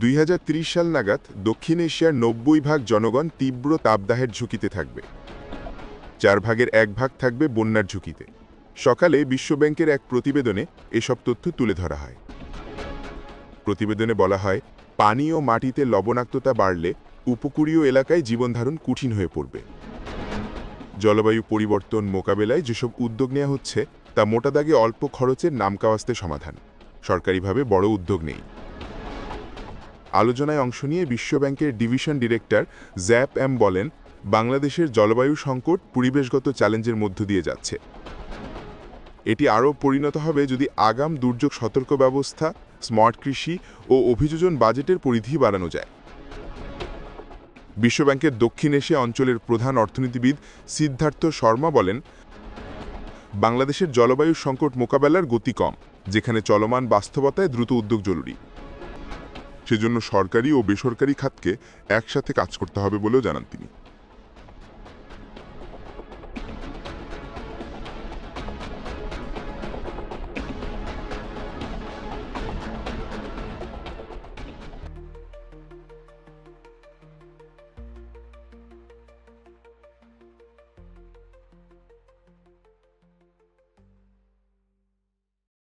দুই হাজার ত্রিশ সাল নাগাদ দক্ষিণ এশিয়ার নব্বই ভাগ জনগণ তীব্র তাপদাহের ঝুঁকিতে থাকবে। চার ভাগের এক ভাগ থাকবে বন্যার ঝুঁকিতে। সকালে বিশ্বব্যাংকের এক প্রতিবেদনে এসব তথ্য তুলে ধরা হয়। প্রতিবেদনে বলা হয়, পানি ও মাটিতে লবণাক্ততা বাড়লে উপকূলীয় এলাকায় জীবনধারণ কঠিন হয়ে পড়বে। জলবায়ু পরিবর্তন মোকাবেলায় যেসব উদ্যোগ নেওয়া হচ্ছে, তা মোটা দাগে অল্প খরচের নামকাওয়াস্তে সমাধান। সরকারিভাবে বড় উদ্যোগ নেই। আলোচনায় অংশ নিয়ে বিশ্বব্যাংকের ডিভিশন ডিরেক্টর জ্যাপ এম বলেন, বাংলাদেশের জলবায়ু সংকট পরিবেশগত চ্যালেঞ্জের মধ্য দিয়ে যাচ্ছে। এটি আরও পরিণত হবে যদি আগাম দুর্যোগ সতর্ক ব্যবস্থা, স্মার্ট কৃষি ও অভিযোজন বাজেটের পরিধি বাড়ানো যায়। বিশ্বব্যাংকের দক্ষিণ এশিয়া অঞ্চলের প্রধান অর্থনীতিবিদ সিদ্ধার্থ শর্মা বলেন, বাংলাদেশের জলবায়ু সংকট মোকাবেলার গতি কম, যেখানে চলমান বাস্তবতায় দ্রুত উদ্যোগ জরুরি। সেজন্য সরকারি ও বেসরকারি খাতকে একসাথে কাজ করতে হবে বলেও জানান তিনি।